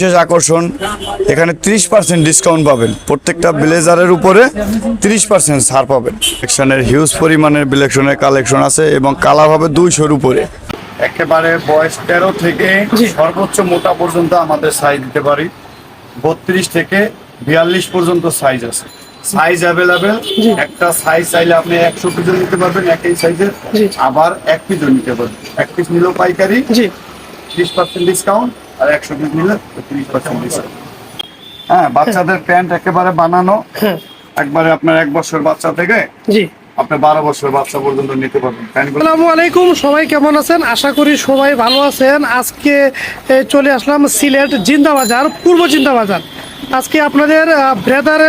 বিশেষ আকর্ষণ এখানে ত্রিশ পার্সেন্ট ডিসকাউন্ট পাবেন। প্রত্যেকটা ব্লেজারের উপরে ত্রিশ পার্সেন্ট ছাড় পাবেন। কালেকশনের হিউজ পরিমাণের বিলেকশনের কালেকশন আছে এবং কালার হবে দুইশোর উপরে। একেবারে বয়স তেরো থেকে সর্বোচ্চ মোটা পর্যন্ত আমাদের সাইজ দিতে পারি। বত্রিশ থেকে বিয়াল্লিশ পর্যন্ত সাইজ আছে। সাইজ অ্যাভেলেবেল একটা সাইজ চাইলে আপনি একশো পিসও নিতে পারবেন একই সাইজের। আবার এক পিসও নিতে পারবেন। এক পিস নিলেও পাইকারি। ত্রিশ পার্সেন্ট ডিসকাউন্ট আর একশো পিস নিলে ত্রিশ পার্সেন্ট ডিসকাউন্ট হ্যাঁ বাচ্চাদের প্যান্ট একেবারে বানানো। হ্যাঁ। একবারে আপনার এক বছর বাচ্চা থেকে জি। আপনি বারো বছর বাচ্চা পর্যন্ত নিতে পারবেন। আসসালামু আলাইকুম সবাই কেমন আছেন? আশা করি সবাই ভালো আছেন। আজকে চলে আসলাম সিলেট জিন্দা বাজার পূর্ব জিন্দা বাজার। আজকে আপনাদের ব্লেদার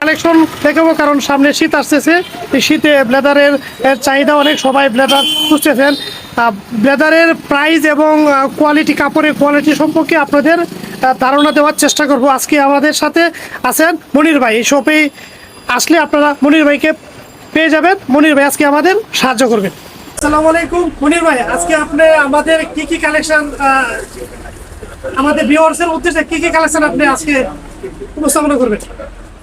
কালেকশন দেখাবো, কারণ সামনে শীত আসতেছে। শীতে ব্লেদারের চাহিদা অনেক, সবাই ব্লেদার খুঁজতেছেন। ব্লেদারের প্রাইস এবং কোয়ালিটি কাপড়ের কোয়ালিটি সম্পর্কে আপনাদের ধারণা দেওয়ার চেষ্টা করব। আজকে আমাদের সাথে আছেন মনির ভাই। এই শপে আসলে আপনারা মনির ভাইকে পেয়ে যাবেন। মনির ভাই, আজকে আমাদের সাহায্য করবেন। আসসালামু আলাইকুম, মনির ভাই, আজকে আপনি আমাদের কি কি কালেকশন আমাদের ভিউয়ার্সের উদ্দেশ্যে কি কি কালেকশন আপনি আজকে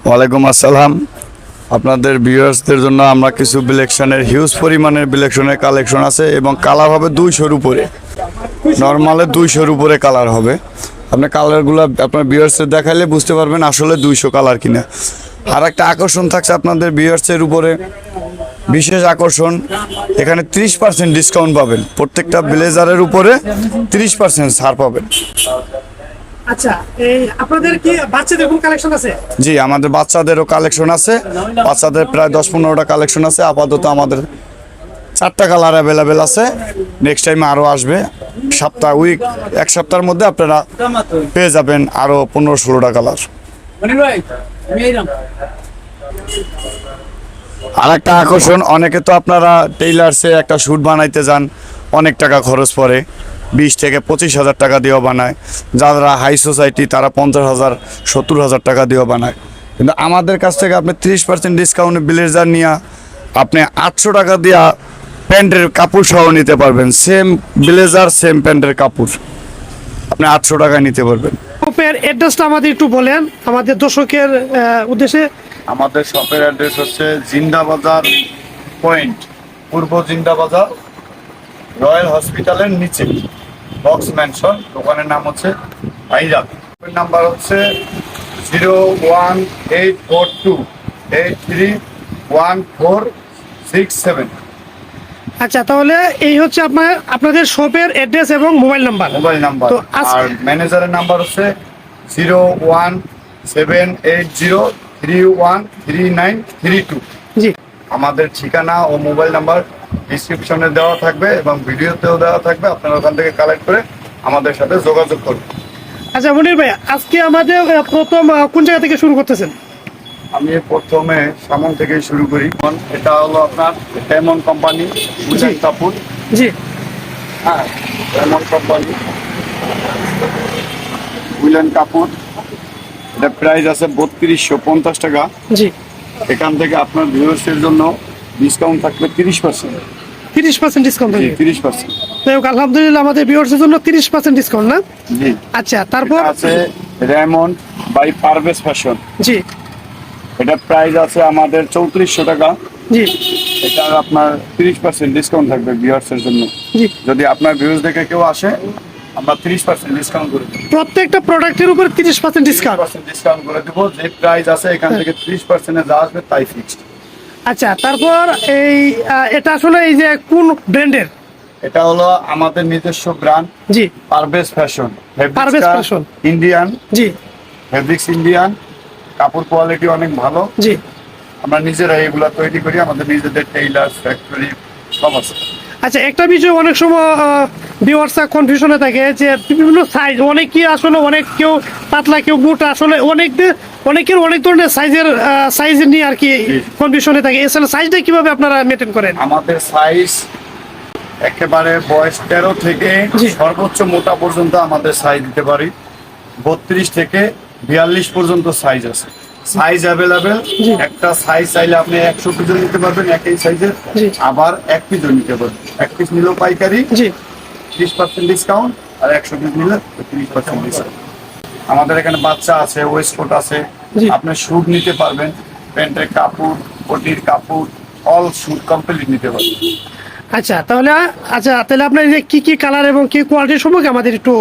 ওয়ালাইকুম আসসালাম। আপনাদের ভিউয়ার্সদের জন্য আমরা কিছু বিলেকশনের হিউজ পরিমাণের বিলেকশনের কালেকশন আছে এবং কালার হবে দুইশোর উপরে। নর্মালে দুইশোর উপরে কালার হবে। আপনি কালারগুলো আপনার ভিউয়ার্সের দেখাইলে বুঝতে পারবেন আসলে দুইশো কালার কিনা। আর একটা আকর্ষণ থাকছে আপনাদের ভিউয়ার্সের উপরে। বিশেষ আকর্ষণ, এখানে ত্রিশ পার্সেন্ট ডিসকাউন্ট পাবেন। প্রত্যেকটা ব্লেজারের উপরে ত্রিশ পার্সেন্ট ছাড় পাবেন। আচ্ছা এই আপনাদের কি বাচ্চাদের কোন কালেকশন আছে? জি আমাদের বাচ্চাদেরও কালেকশন আছে। বাচ্চাদের প্রায় দশ পনেরোটা কালেকশন আছে। আপাতত আমাদের চারটা কালার অ্যাভেলেবেল আছে। নেক্সট টাইম আরও আসবে। সপ্তাহ উইক এক সপ্তাহের মধ্যে আপনারা পেয়ে যাবেন আরও পনেরো ষোলোটা কালার আর একটা আকর্ষণ অনেকে তো আপনারা টেইলার্সে একটা শ্যুট বানাইতে যান অনেক টাকা খরচ পড়ে। বিশ থেকে পঁচিশ হাজার টাকা দিয়েও বানায়। যারা হাই সোসাইটি তারা পঞ্চাশ হাজার সত্তর হাজার টাকা দিয়েও বানায়। কিন্তু আমাদের কাছ থেকে আপনি ত্রিশ পার্সেন্ট ডিসকাউন্ট ব্লেজার নিয়ে আপনি আটশো টাকা দিয়া প্যান্টের কাপড় সহ নিতে পারবেন। সেম ব্লেজার সেম প্যান্টের কাপড়। আপনি আটশো টাকায় নিতে পারবেন। শপের অ্যাড্রেসটা আমাদের একটু বলেন। আমাদের দর্শকের উদ্দেশ্যে। আমাদের শপের অ্যাড্রেস হচ্ছে জিন্দা বাজার পয়েন্ট পূর্ব জিন্দা বাজার রয়্যাল হসপিটালের নিচে। বক্স ম্যানশন দোকানের নাম হচ্ছে আইরাক নাম্বার হচ্ছে zero one eight four two eight three one four six seven. আচ্ছা তাহলে এই হচ্ছে আপনার আপনাদের শপের অ্যাড্রেস এবং মোবাইল নাম্বার। Mobile number. তো আর ম্যানেজারের নাম্বার হচ্ছে zero one seven eight zero three one three nine three two. জি। আমাদের ঠিকানা ও মোবাইল নাম্বার ডিসক্রিপশনে দেওয়া থাকবে এবং ভিডিওতেও দেওয়া থাকবে। আপনারা ওখান থেকে কালেক্ট করে আমাদের সাথে যোগাযোগ করুন। আচ্ছা মনির ভাই আজকে আমাদের প্রথম কোন জায়গা থেকে শুরু করতেছেন? আমি প্রথমে সামন থেকে শুরু করি। এটা হলো আপনার ডায়মন্ড কোম্পানি উজান কাপুর জি। হ্যাঁ ডায়মন্ড কোম্পানি উইলেন কাপুর এটা প্রাইস আছে বত্রিশশো পঞ্চাশ টাকা। জি। এখান থেকে আপনার ভিউয়ার্সের জন্য ডিসকাউন্ট থাকবে তিরিশ পার্সেন্ট তিরিশ পার্সেন্ট ডিসকাউন্ট থাকবে? তিরিশ পার্সেন্ট যাই হোক আলহামদুলিল্লাহ আমাদের ভিউয়ার্সের জন্য তিরিশ পার্সেন্ট ডিসকাউন্ট না? জি। আচ্ছা তারপর? আছে রেমন্ড বাই পারভেজ ফ্যাশন জি। এটা প্রাইস আছে আমাদের চৌত্রিশশো টাকা। জি। এটা আপনার তিরিশ পার্সেন্ট ডিসকাউন্ট থাকবে ভিউয়ার্সের জন্য। জি। যদি আপনার ভিউজ দেখে কেউ আসে আমরা তিরিশ পার্সেন্ট ডিসকাউন্ট করে দেবো। প্রত্যেকটা প্রোডাক্টের উপর তিরিশ পার্সেন্ট ডিসকাউন্ট ডিসকাউন্ট করে দেবো। যে প্রাইস আছে এখান থেকে ত্রিশ পার্সেন্টে যা আসবে তাই ফিক্সড আচ্ছা তারপর এই এটা আসলে এই যে কোন ব্র্যান্ডের? এটা হলো আমাদের নিজস্ব ব্র্যান্ড জি। Parvez fashion. Parvez fashion. Indian জি। ফেব্রিক্স ইন্ডিয়ান কাপড় কোয়ালিটি অনেক ভালো। জি। আমরা নিজেরা এগুলা তৈরি করি আমাদের নিজেদের টেইলার ফ্যাক্টরি সব আছে। আচ্ছা একটা বিষয় অনেক সময় ভিউয়ার্সরা কনফিউশনে থাকে যে বিভিন্ন সাইজ অনেকে আসলে অনেক কেউ পাতলা কেউ মোটা আসলে অনেক দে- অনেকের অনেক ধরনের সাইজের সাইজ নিয়ে আর কি কনফিউশনে থাকে। এছাড়া সাইজটা কীভাবে আপনারা মেনটেন করেন? আমাদের সাইজ একেবারে বয়স তেরো থেকে। সর্বোচ্চ মোটা পর্যন্ত আমাদের সাইজ দিতে পারি। বত্রিশ থেকে বিয়াল্লিশ পর্যন্ত সাইজ আছে। সাইজ অ্যাভেলেবেল একটা সাইজ চাইলে আপনি একশো পিসও নিতে পারবেন একই সাইজের আবার এক পিসও নিতে পারবেন। এক পিস নিলেও পাইকারি। ত্রিশ পার্সেন্ট ডিসকাউন্ট আর একশো পিস নিলে ত্রিশ পার্সেন্ট ডিসকাউন্ট আমাদের এখানে বাচ্চা আছে ওয়েস্টকোট আছে। আপনি শুট নিতে পারবেন। প্যান্টের কাপড় কোটির কাপড় অল শুট কমপ্লিট নিতে পারবেন। আচ্ছা তাহলে আচ্ছা তাহলে আপনার কি কি কালার এবং কি কোয়ালিটির সম্পর্কে আমাদের একটু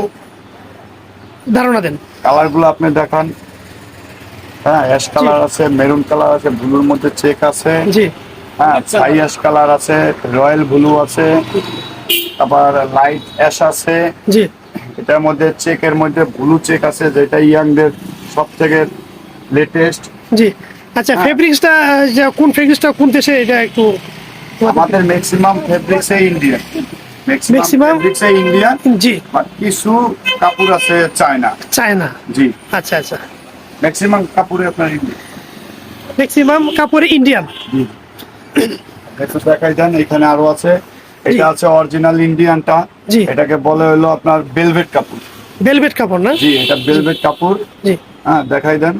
ধারণা দেন। কালারগুলো আপনি দেখান। হ্যাঁ অ্যাশ কালার আছে মেরুন কালার আছে ব্লুর মধ্যে চেক আছে। জি। হ্যাঁ ছাই অ্যাশ কালার আছে রয়্যাল ব্লু আছে তারপর লাইট অ্যাশ আছে। জি। এটার মধ্যে চেকের মধ্যে ব্লু চেক আছে যেটা ইয়াংদের সব থেকে লেটেস্ট জি। আচ্ছা হ্যাঁ। ফেব্রিক্সটা যে কোন ফেব্রিক্সটা কোন দেশে এটা একটু আমাদের maximum fabrics Indian maximum? Fabrics Indian জি। কিছু কাপড় আছে চায়না চায়না জি। আচ্ছা আচ্ছা। ম্যাক্সিমাম কাপড়ে আপনার ইন্ডিয়ান ম্যাক্সিমাম কাপড় ইন্ডিয়ান একটু দেখাই দেন এখানে আরও আছে। এটা আছে অরিজিনাল ইন্ডিয়ানটা। এটাকে বলে হলো আপনার বেলভেট কাপড় ভেলভেট কাপড় না? জি এটা বেলভেট কাপড় জি। হ্যাঁ দেখাই দেন।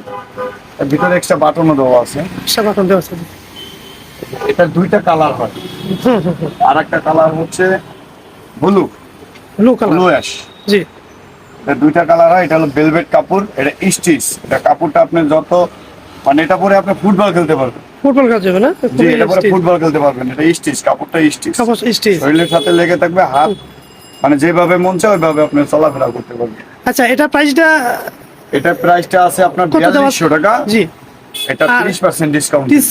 এর ভিতরে এক্সট্রা বাটনও দেওয়া আছে। সাবাতন দেওয়া আছে। এটা দুইটা কালার হয়। আর একটা কালার হচ্ছে blue blue colour blue ash জি। দুইটা কালার হয় এটা হলো বেলভেট কাপড় এটা স্টিচ এটা কাপড়টা আপনি যত মানে এটা পরে আপনি ফুটবল খেলতে পারবেন। ফুটবল কাজ যাবে না? জি এটা পরে ফুটবল খেলতে পারবেন এটা স্টিচ কাপড়টা স্টিচ কাপড় স্টিচ শরীরের সাথে লেগে থাকবে হাত মানে যেভাবে মন চায় ওইভাবে আপনি চলাফেরা করতে পারবেন। আচ্ছা এটা প্রাইসটা এটা প্রাইসটা আছে আপনার কত দেওয়া বিয়াল্লিশশো টাকা। জি। এটা আর- তিরিশ পার্সেন্ট ডিসকাউন্ট তিরিশ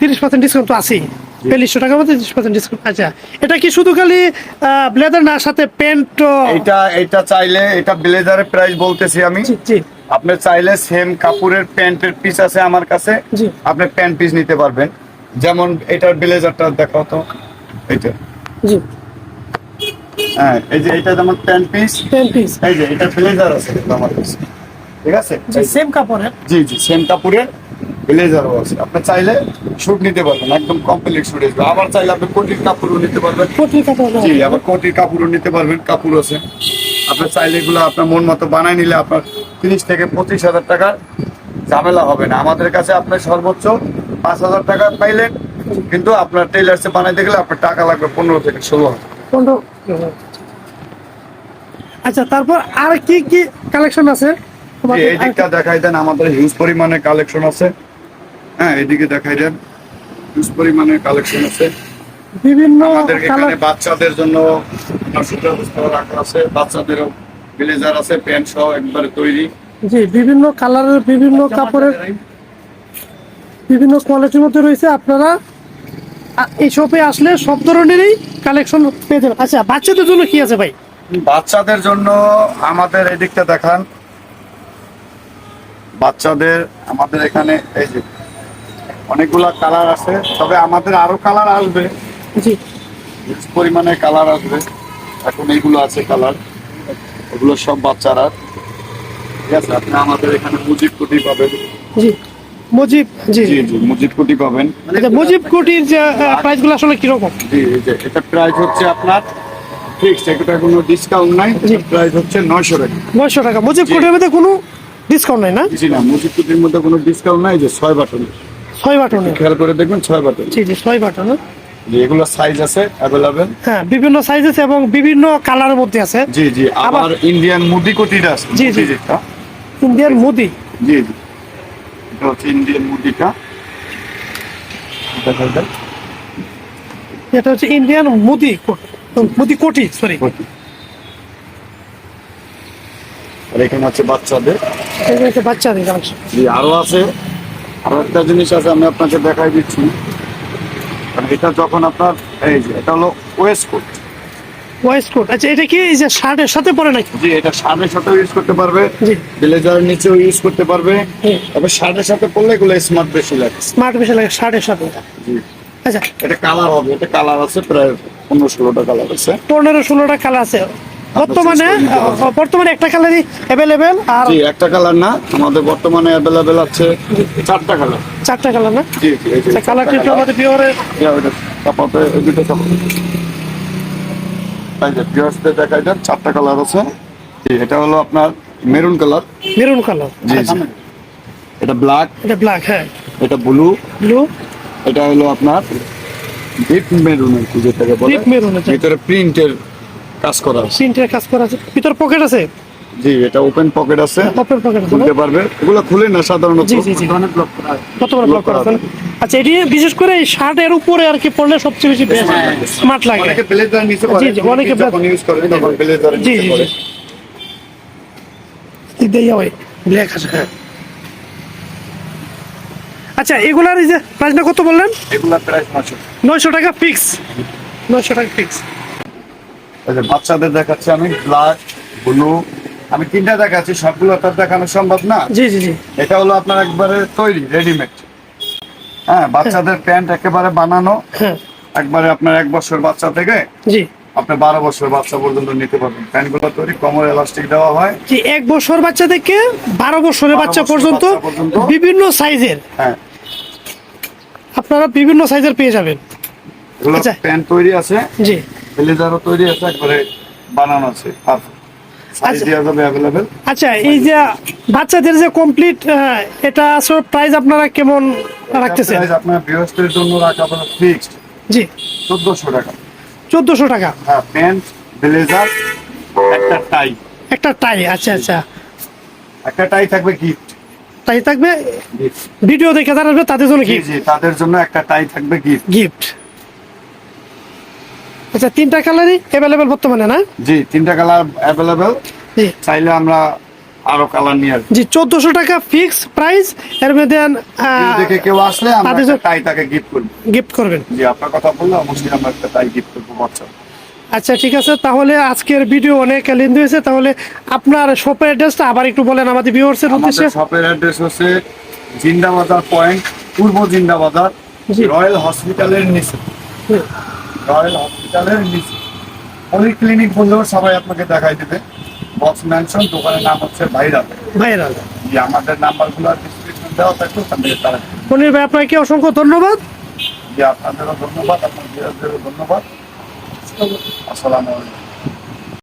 তিরিশ পার্সেন্ট ডিসকাউন্ট তো আছেই। বিয়াল্লিশশো টাকার মধ্যে তিরিশ পার্সেন্ট ডিসকাউন্ট আচ্ছা এটা কি শুধু খালি ব্লেজার না সাথে প্যান্ট এটা এটা চাইলে এটা ব্লেজারের প্রাইস বলতেছি আমি। জি আপনি চাইলে সেম কাপড়ের প্যান্টের পিস আছে আমার কাছে। আপনি প্যান্ট পিস নিতে পারবেন। যেমন এটার ব্লেজারটা দেখাও তো। এটা জি। হ্যাঁ এই যে এটা যেমন প্যান্ট পিস প্যান্ট পিস এই যে এটা ব্লেজার আছে আমার কাছে। ঠিক আছে? সেম কাপড়ের। জি জি সেম কাপড়ের। ব্লেজারও আছে। আপনি চাইলে শুট নিতে পারবেন একদম কমপ্লিট শুট আসবে আবার চাইলে আপনি কোটির কাপড়ও নিতে পারবেন। জি আবার কোটির কাপড়ও নিতে পারবেন কাপড় আছে। আপনি চাইলে এগুলো আপনার মন মতো বানাই নিলে আপনার তিরিশ থেকে পঁচিশ হাজার টাকার ঝামেলা হবে না। আমাদের কাছে আপনার সর্বোচ্চ পাঁচ হাজার টাকা পাইলেন কিন্তু আপনার টেলার্সে বানাইতে গেলে আপনার টাকা লাগবে পনেরো থেকে ষোলো হাজার। আচ্ছা তারপর আর কি কি কালেকশন আছে? এই দিকটা দেখাই দেন আমাদের হিউজ পরিমাণে কালেকশন আছে। হ্যাঁ এদিকে দেখাই দেন। হিউজ পরিমাণে কালেকশন আছে। বিভিন্ন আমাদের এখানে বাচ্চাদের জন্য আপনার সুব্যবস্থা রাখা আছে। বাচ্চাদেরও ব্লেজার আছে প্যান্ট সহ একবারে তৈরি। জি বিভিন্ন কালারের বিভিন্ন কাপড়ের বিভিন্ন কোয়ালিটির মধ্যে রয়েছে। আপনারা এই শপে আসলে সব ধরনেরই কালেকশন পেয়ে যাবেন। আচ্ছা বাচ্চাদের জন্য কি আছে ভাই? বাচ্চাদের জন্য আমাদের এদিকটা দেখান। বাচ্চাদের আমাদের এখানে এই যে অনেকগুলা কালার আছে তবে আমাদের আরও কালার আসবে। জি। পরিমাণে কালার আসবে। এখন এইগুলো আছে কালার এগুলো সব বাচ্চারা। ঠিক আছে আপনি আমাদের এখানে মুজিব কুটি পাবেন। জি। মুজিব জি। জি জি মুজিব কুটি পাবেন। আচ্ছা মুজিব কোটির যে প্রাইসগুলো আসলে জি এটা প্রাইস হচ্ছে আপনার ফিক্সড এটা কোনো ডিসকাউন্ট নাই। প্রাইস হচ্ছে নয়শো টাকা। নয়শো টাকা। মুজিব কোটির মধ্যে কোনো ডিসকাউন্ট নাই না? জি না মুজিব কুটির মধ্যে কোনো ডিসকাউন্ট নাই যে ছয় বাটন ছয় বাটনে। খেয়াল করে দেখবেন ছয় বাটন। জি জি ছয় বাটনে। এগুলো সাইজ আছে অ্যাভেলেবেল হ্যাঁ বিভিন্ন সাইজ আছে এবং বিভিন্ন কালারের মধ্যে আছে। জি জি আবার ইন্ডিয়ান মুদি কোটিটা আছে। জি, জি। ইন্ডিয়ান মুদি। জি জি। এটা হচ্ছে ইন্ডিয়ান মুদিটা। এটা হচ্ছে ইন্ডিয়ান মুদি মুদি কোটি সরি আর এখানে আছে বাচ্চাদের। বাচ্চাদের জি আরও আছে। আরও একটা জিনিস আছে আমি আপনাকে দেখাই দিচ্ছি। কারণ এটা যখন আপনার এই যে এটা হলো ওয়েস্ট কোট ওয়েস্ট কোট আচ্ছা এটা কি এই যে শার্টের সাথে পরে নাকি? জি এটা শার্টের সাথেও ইউজ করতে পারবে। জি। ব্লেজারের নিচেও ইউজ করতে পারবে। তবে শার্টের সাথে পরলে এগুলো স্মার্ট বেশি লাগে। স্মার্ট বেশি লাগে শার্টের সাথে। জি। আচ্ছা। এটা কালার হবে এটা কালার আছে প্রায় পনেরো ষোলোটা কালার আছে। পনেরো ষোলোটা কালার আছে। বর্তমানে বর্তমানে একটা কালারই অ্যাভেলেবেল আর জি একটা কালার না আমাদের বর্তমানে অ্যাভেলেবেল আছে চারটা কালার চারটা কালার না? জি জি যে আচ্ছা একটু আমাদের চাপাতে এই দুটো চাপাতে এই যে ভিউয়ার্সদের দেখাই দেন চারটা কালার আছে। এটা হলো আপনার মেরুন কালার মেরুন কালার জি জি। এটা ব্ল্যাক এটা ব্ল্যাক হ্যাঁ। এটা ব্লু ব্লু এটা হলো আপনার ডিপ মেরুন যেটাকে বলে। Deep maroon, আচ্ছা। ভিতরে প্রিন্টের কাজ করা আছে। সিনটের কাজ করা আছে। ভিতর পকেট আছে? জি এটা ওপেন পকেট আছে। ওপেন পকেট খুলতে পারবে। এগুলো খুলে না সাধারণত। জি জি জি। অনেক ব্লক করা আছে। কত বড় ব্লক করেছেন আচ্ছা এটি বিশেষ করে এই শার্টের উপরে আর কি পড়লে সবচেয়ে বেশি স্মার্ট লাগে। অনেকে ব্লেজার নিচে জি, জি, অনেকে যখন ইউজ করে তখন ব্লেজার জি জি। জি দিতেই হবে ব্ল্যাক আছে হ্যাঁ। আচ্ছা এগুলার এই যে প্রাইসটা কত বললেন? এগুলা প্রাইস মাসে নয়শো টাকা ফিক্স নয়শো টাকা ফিক্স বাচ্চাদের দেখাচ্ছি আমি ব্ল্যাক ব্লু আমি তিনটা দেখাচ্ছি সবগুলো তার দেখানো সম্ভব না? জি জি জি। এটা হলো আপনার একবারে তৈরি রেডিমেড হ্যাঁ বাচ্চাদের প্যান্ট একেবারে বানানো। হ্যাঁ। একবারে আপনার এক বছর বাচ্চা থেকে জি। আপনি বারো বছর বাচ্চা পর্যন্ত নিতে পারবেন। প্যান্টগুলো তৈরি কমর এলাস্টিক দেওয়া হয়। জি এক বছর বাচ্চা থেকে বারো বছরের বাচ্চা পর্যন্ত বিভিন্ন সাইজের। হ্যাঁ। আপনারা বিভিন্ন সাইজের পেয়ে যাবেন। আচ্ছা। প্যান্ট তৈরি আছে। জি। ব্লেজারও তৈরি আছে একবারে বানানো আছে সাইজ আচ্ছা। আচ্ছা এই যে বাচ্চাদের যে কমপ্লিট এটা আসলে প্রাইস আপনারা কেমন রাখতেছেন? আপনার বৃহস্পতির জন্য রাখা হলো ফিক্সড জি। চোদ্দশো টাকা। চোদ্দশো টাকা। হ্যাঁ প্যান্ট ব্লেজার একটা টাই একটা টাই আচ্ছা আচ্ছা। একটা টাই থাকবে গিফট টাই থাকবে? ভিডিও দেখে যারা আসবে তাদের জন্য গিফট জি তাদের জন্য একটা টাই থাকবে গিফট গিফট আচ্ছা তিনটা কালারই অ্যাভেলেবেল বর্তমানে না? জি তিনটা কালার অ্যাভেলেবেল জি। চাইলে আমরা আরও কালার নিয়ে আসব। জি চোদ্দশো টাকা ফিক্স প্রাইস এর মধ্যে দেখে কেউ আসলে আমরা টাই তাকে গিফট করব। গিফট করবেন। জি আপনার কথা বললে অবশ্যই আমরা একটা টাই গিফট করব বাচ্চা আচ্ছা ঠিক আছে তাহলে আজকের ভিডিও অনেক লেন্দি হয়েছে। তাহলে আপনার শপের অ্যাড্রেসটা আবার একটু বলেন আমাদের ভিউয়ার্সের উদ্দেশ্যে। শপের অ্যাড্রেস হচ্ছে জিন্দাবাজার পয়েন্ট পূর্ব জিন্দাবাজার জি। রয়্যাল হসপিটালের নিচে। রয়্যাল হসপিটালের নিচে পলিক্লিনিক বললেও সবাই আপনাকে দেখাই দেবে। বক্স ম্যানশন দোকানের নাম হচ্ছে ভাইরাল। ভাইরাল। জি আমাদের নাম্বারগুলো ডিসক্রিপশন দেওয়া থাকবে ওখান থেকে তারা মনির ভাই আপনাকে অসংখ্য ধন্যবাদ। যে আপনাদেরও ধন্যবাদ আপনার ধন্যবাদ। আসসালামু আলাইকুম।